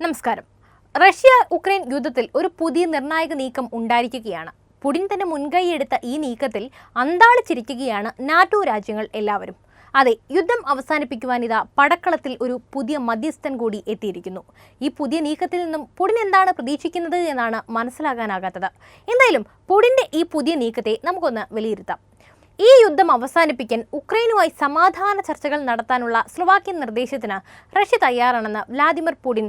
നമസ്കാരം. Russia Ukraine യുദ്ധത്തിൽ ഒരു പുതിയ നിർണായക നീക്കം ഉണ്ടായിരിക്കുകയാണ്. പുടിൻ തന്നെ മുൻകൈയെടുത്ത ഈ നീക്കത്തിൽ അന്താളിച്ചിരിക്കുകയാണ് നാറ്റോ രാജ്യങ്ങൾ എല്ലാവരും. അതെ യുദ്ധം അവസാനിപ്പിക്കുവാൻ ഇതാ പടക്കളത്തിൽ ഒരു പുതിയ മധ്യസ്ഥൻ കൂടി എത്തിയിരിക്കുന്നു. ഈ പുതിയ നീക്കത്തിൽ നിന്നും പുടിൻ എന്താണ് പ്രതീക്ഷിക്കുന്നത് എന്നാണ് മനസ്സിലാകാനാകാത്തത്. എന്തായാലും പുടിന്റെ ഈ പുതിയ നീക്കത്തെ നമുക്കൊന്ന് വിലയിരുത്താം. ഈ യുദ്ധം അവസാനിപ്പിക്കാൻ ഉക്രൈനുമായി സമാധാന ചർച്ചകൾ നടത്താനുള്ള സ്ലൊവാക്യൻ നിർദ്ദേശത്തിന് റഷ്യ തയ്യാറാണെന്ന് വ്ലാദിമിർ പുടിൻ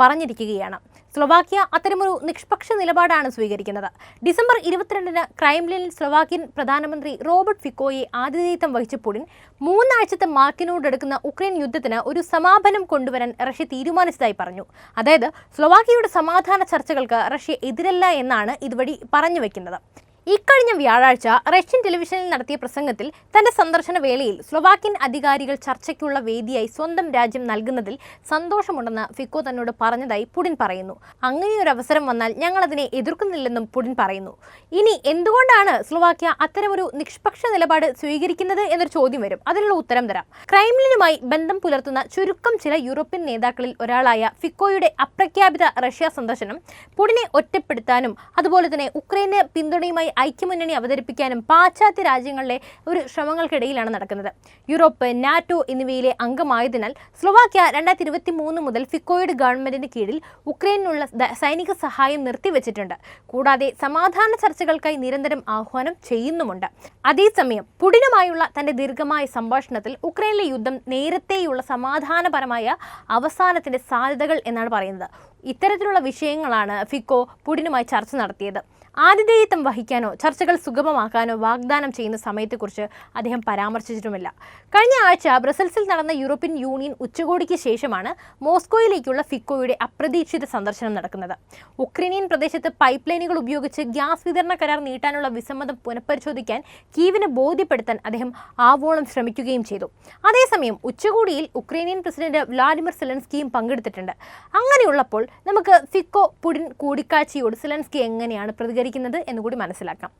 പറഞ്ഞിരിക്കുകയാണ്. സ്ലൊവാക്യ അത്തരമൊരു നിഷ്പക്ഷ നിലപാടാണ് സ്വീകരിക്കുന്നത്. ഡിസംബർ ഇരുപത്തിരണ്ടിന് ക്രൈംലിനിൽ സ്ലൊവാക്യൻ പ്രധാനമന്ത്രി റോബർട്ട് ഫിക്കോയെ ആതിഥേയത്വം വഹിച്ച പുടിൻ മൂന്നാഴ്ചത്തെ മാർക്കിനോടെടുക്കുന്ന ഉക്രൈൻ യുദ്ധത്തിന് ഒരു സമാപനം കൊണ്ടുവരാൻ റഷ്യ തീരുമാനിച്ചതായി പറഞ്ഞു. അതായത് സ്ലൊവാക്യയുടെ സമാധാന ചർച്ചകൾക്ക് റഷ്യ എതിരല്ല എന്നാണ് ഇതുവഴി പറഞ്ഞു വെക്കുന്നത്. ഇക്കഴിഞ്ഞ വ്യാഴാഴ്ച റഷ്യൻ ടെലിവിഷനിൽ നടത്തിയ പ്രസംഗത്തിൽ തന്റെ സന്ദർശന വേളയിൽ സ്ലൊവാക്യൻ അധികാരികൾ ചർച്ചയ്ക്കുള്ള വേദിയായി സ്വന്തം രാജ്യം നൽകുന്നതിൽ സന്തോഷമുണ്ടെന്ന് ഫിക്കോ തന്നോട് പറഞ്ഞതായി പുടിൻ പറയുന്നു. അങ്ങനെയൊരു അവസരം വന്നാൽ ഞങ്ങൾ അതിനെ എതിർക്കുന്നില്ലെന്നും പുടിൻ പറയുന്നു. ഇനി എന്തുകൊണ്ടാണ് സ്ലൊവാക്യ അത്തരമൊരു നിഷ്പക്ഷ നിലപാട് സ്വീകരിക്കുന്നത് എന്നൊരു ചോദ്യം വരും. അതിനുള്ള ഉത്തരം തരാം. ക്രൈംലിനുമായി ബന്ധം പുലർത്തുന്ന ചുരുക്കം ചില യൂറോപ്യൻ നേതാക്കളിൽ ഒരാളായ ഫിക്കോയുടെ അപ്രഖ്യാപിത റഷ്യ സന്ദർശനം പുടിനെ ഒറ്റപ്പെടുത്താനും അതുപോലെ തന്നെ ഉക്രൈന് പിന്തുണയുമായി ഐക്യമുന്നണി അവതരിപ്പിക്കാനും പാശ്ചാത്യ രാജ്യങ്ങളിലെ ഒരു ശ്രമങ്ങൾക്കിടയിലാണ് നടക്കുന്നത്. യൂറോപ്പ് നാറ്റോ എന്നിവയിലെ അംഗമായതിനാൽ സ്ലോവാക്യ രണ്ടായിരത്തി ഇരുപത്തി മൂന്ന് മുതൽ ഫിക്കോയിഡ് ഗവൺമെന്റിന് കീഴിൽ ഉക്രൈനിനുള്ള സൈനിക സഹായം നിർത്തിവെച്ചിട്ടുണ്ട്. കൂടാതെ സമാധാന ചർച്ചകൾക്കായി നിരന്തരം ആഹ്വാനം ചെയ്യുന്നുമുണ്ട്. അതേസമയം പുടിനുമായുള്ള തന്റെ ദീർഘമായ സംഭാഷണത്തിൽ ഉക്രൈനിലെ യുദ്ധം നേരത്തെയുള്ള സമാധാനപരമായ അവസാനത്തിന്റെ സാധ്യതകൾ എന്നാണ് പറയുന്നത്. ഇത്തരത്തിലുള്ള വിഷയങ്ങളാണ് ഫിക്കോ പുടിനുമായി ചർച്ച നടത്തിയത്. ആതിഥേയത്വം വഹിക്കാനോ ചർച്ചകൾ സുഗമമാക്കാനോ വാഗ്ദാനം ചെയ്യുന്ന സമയത്തെക്കുറിച്ച് അദ്ദേഹം പരാമർശിച്ചിട്ടുമില്ല. കഴിഞ്ഞ ആഴ്ച ബ്രസൽസിൽ നടന്ന യൂറോപ്യൻ യൂണിയൻ ഉച്ചകോടിക്ക് ശേഷമാണ് മോസ്കോയിലേക്കുള്ള ഫിക്കോയുടെ അപ്രതീക്ഷിത സന്ദർശനം നടക്കുന്നത്. ഉക്രൈനിയൻ പ്രദേശത്ത് പൈപ്പ് ലൈനുകൾ ഉപയോഗിച്ച് ഗ്യാസ് വിതരണ കരാർ നീട്ടാനുള്ള വിസമ്മതം പുനഃപരിശോധിക്കാൻ കീവിനെ ബോധ്യപ്പെടുത്താൻ അദ്ദേഹം ആവോളം ശ്രമിക്കുകയും ചെയ്തു. അതേസമയം ഉച്ചകോടിയിൽ ഉക്രൈനിയൻ പ്രസിഡന്റ് വ്ളാഡിമിർ സെലൻസ്കിയും പങ്കെടുത്തിട്ടുണ്ട്. അങ്ങനെയുള്ളപ്പോൾ നമുക്ക് ഫിക്കോ പുടിൻ കൂടിക്കാഴ്ചയോട് സെലൻസ്കി എങ്ങനെയാണ് പ്രതികരിക്കുന്നത് എന്നുകൂടി മനസ്സിലാക്കാം.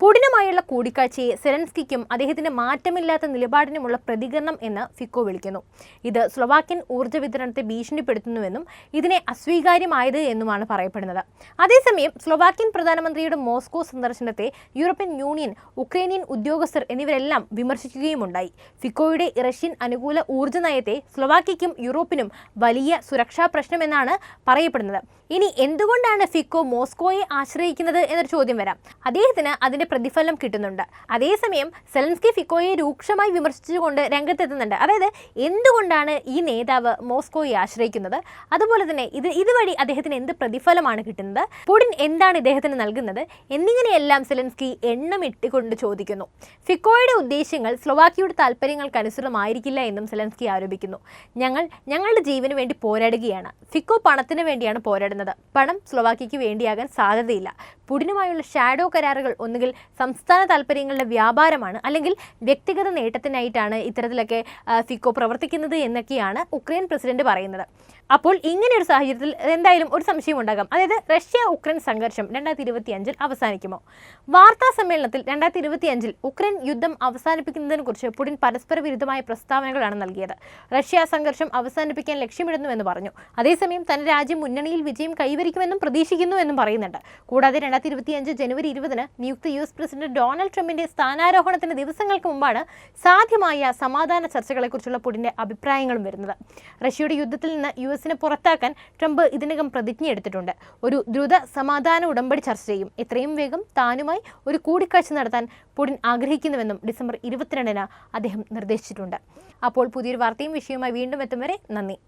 പുടിനുമായുള്ള കൂടിക്കാഴ്ചയെ സെലൻസ്കിക്കും അദ്ദേഹത്തിന്റെ മാറ്റമില്ലാത്ത നിലപാടിനുമുള്ള പ്രതികരണം എന്ന് ഫിക്കോ വിളിക്കുന്നു. ഇത് സ്ലൊവാക്യൻ ഊർജ വിതരണത്തെ ഭീഷണിപ്പെടുത്തുന്നുവെന്നും ഇതിനെ അസ്വീകാര്യമായത് എന്നുമാണ് പറയപ്പെടുന്നത്. അതേസമയം സ്ലൊവാക്യൻ പ്രധാനമന്ത്രിയുടെ മോസ്കോ സന്ദർശനത്തെ യൂറോപ്യൻ യൂണിയൻ ഉക്രൈനിയൻ ഉദ്യോഗസ്ഥർ എന്നിവരെല്ലാം വിമർശിക്കുകയുമുണ്ടായി. ഫിക്കോയുടെ റഷ്യൻ അനുകൂല ഊർജ നയത്തെ സ്ലൊവാക്യയ്ക്കും യൂറോപ്പിനും വലിയ സുരക്ഷാ പ്രശ്നമെന്നാണ് പറയപ്പെടുന്നത്. ഇനി എന്തുകൊണ്ടാണ് ഫിക്കോ മോസ്കോയെ ആശ്രയിക്കുന്നത് എന്നൊരു ചോദ്യം വരാം. അദ്ദേഹത്തിന് അതിന്റെ പ്രതിഫലം കിട്ടുന്നുണ്ട്. അതേസമയം സെലൻസ്കി ഫിക്കോയെ രൂക്ഷമായി വിമർശിച്ചുകൊണ്ട് രംഗത്തെത്തുന്നുണ്ട്. അതായത് എന്തുകൊണ്ടാണ് ഈ നേതാവ് മോസ്കോയെ ആശ്രയിക്കുന്നത്? അതുപോലെ തന്നെ ഇത് ഇതുവഴി അദ്ദേഹത്തിന് എന്ത് പ്രതിഫലമാണ് കിട്ടുന്നത്? പുടിൻ എന്താണ് ഇദ്ദേഹത്തിന് നൽകുന്നത്? എന്നിങ്ങനെയെല്ലാം സെലൻസ്കി എണ്ണമിട്ടുകൊണ്ട് ചോദിക്കുന്നു. ഫിക്കോയുടെ ഉദ്ദേശ്യങ്ങൾ സ്ലൊവാക്കിയുടെ താല്പര്യങ്ങൾക്കനുസൃതമായിരിക്കില്ല എന്നും സെലൻസ്കി ആരോപിക്കുന്നു. ഞങ്ങൾ ഞങ്ങളുടെ ജീവന് വേണ്ടി പോരാടുകയാണ്. ഫിക്കോ പണത്തിന് വേണ്ടിയാണ് പോരാടുന്നത്. പണം സ്ലോവാക്കിക്ക് വേണ്ടിയാകാൻ സാധ്യതയില്ല. പുടിനുമായുള്ള ഷാഡോ കരാറുകൾ ഒന്നുകിൽ സംസ്ഥാന താല്പര്യങ്ങളുടെ വ്യാപാരമാണ് അല്ലെങ്കിൽ വ്യക്തിഗത നേട്ടത്തിനായിട്ടാണ് ഇത്തരത്തിലൊക്കെ ഫിക്കോ പ്രവർത്തിക്കുന്നത് എന്നൊക്കെയാണ് ഉക്രൈൻ പ്രസിഡന്റ് പറയുന്നത്. അപ്പോൾ ഇങ്ങനെ ഒരു സാഹചര്യത്തിൽ എന്തായാലും ഒരു സംശയം ഉണ്ടാകാം. അതായത് റഷ്യ ഉക്രൈൻ സംഘർഷം രണ്ടായിരത്തി ഇരുപത്തി അഞ്ചിൽ അവസാനിക്കുമോ? വാർത്താ സമ്മേളനത്തിൽ രണ്ടായിരത്തി ഇരുപത്തി അഞ്ചിൽ ഉക്രൈൻ യുദ്ധം അവസാനിപ്പിക്കുന്നതിനെ കുറിച്ച് പുടിൻ പരസ്പര വിരുദ്ധമായ പ്രസ്താവനകളാണ് നൽകിയത്. റഷ്യ സംഘർഷം അവസാനിപ്പിക്കാൻ ലക്ഷ്യമിടുന്നുവെന്ന് പറഞ്ഞു. അതേസമയം തന്റെ രാജ്യം മുന്നണിയിൽ വിജയം കൈവരിക്കുമെന്നും പ്രതീക്ഷിക്കുന്നു എന്നും പറയുന്നുണ്ട്. കൂടാതെ രണ്ടായിരത്തി ഇരുപത്തി അഞ്ച് ജനുവരി ഇരുപതിന് നിയുക്ത യു എസ് പ്രസിഡന്റ് ഡൊണാൾഡ് ട്രംപിന്റെ സ്ഥാനാരോഹണത്തിന് ദിവസങ്ങൾക്ക് മുമ്പാണ് സാധ്യമായ സമാധാന ചർച്ചകളെക്കുറിച്ചുള്ള പുടിന്റെ അഭിപ്രായങ്ങളും വരുന്നത്. റഷ്യയുടെ യുദ്ധത്തിൽ നിന്ന് യു എസിനെ പുറത്താക്കാൻ ട്രംപ് ഇതിനകം പ്രതിജ്ഞയെടുത്തിട്ടുണ്ട്. ഒരു ദ്രുത സമാധാന ഉടമ്പടി ചർച്ച ചെയ്യും. എത്രയും വേഗം താനുമായി ഒരു കൂടിക്കാഴ്ച നടത്താൻ പുടിൻ ആഗ്രഹിക്കുന്നുവെന്നും ഡിസംബർ ഇരുപത്തിരണ്ടിന് അദ്ദേഹം നിർദ്ദേശിച്ചിട്ടുണ്ട്. അപ്പോൾ പുതിയൊരു വാർത്തയും വിഷയവുമായി വീണ്ടും എത്തും വരെ നന്ദി.